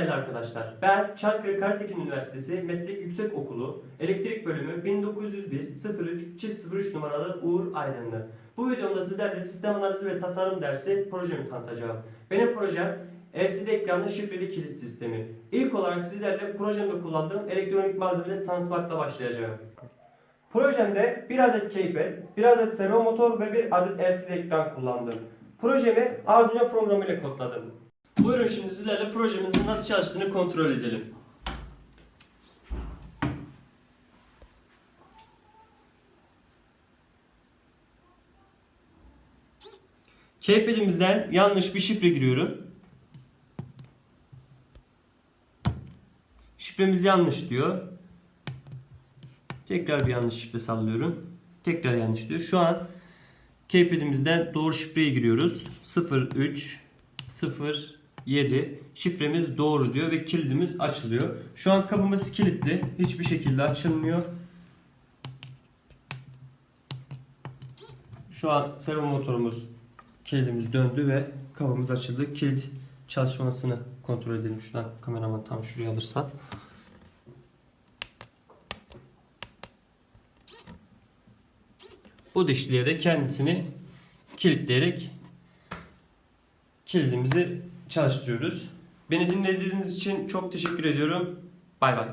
değerli arkadaşlar. Ben Çankırı Karatekin Üniversitesi Meslek Yüksek Okulu Elektrik Bölümü 1901 03 çift 03 numaralı Uğur Aydınlı. Bu videomda sizlerle sistem analizi ve tasarım dersi projemi tanıtacağım. Benim projem LCD ekranlı şifreli kilit sistemi. İlk olarak sizlerle projemde kullandığım elektronik malzemeleri tanıtmakla başlayacağım. Projemde bir adet keypad, bir adet servo motor ve bir adet LCD ekran kullandım. Projemi Arduino programı ile kodladım. Buyurun şimdi sizlerle projemizin nasıl çalıştığını kontrol edelim. Keypad'imizden yanlış bir şifre giriyorum. Şifremiz yanlış diyor. Tekrar bir yanlış şifre sallıyorum. Tekrar yanlış diyor. Şu an Keypad'imizden doğru şifreyi giriyoruz. 0307 şifremiz doğru diyor ve kilidimiz açılıyor. Şu an kapımız kilitli. Hiçbir şekilde açılmıyor. Şu an servo motorumuz kilidimiz döndü ve kapımız açıldı. Kilit çalışmasını kontrol edelim. Şuradan kameraman tam şuraya alırsan. Bu dişliye de kendisini kilitleyerek kilidimizi çalıştırıyoruz. Beni dinlediğiniz için çok teşekkür ediyorum. Bay bay.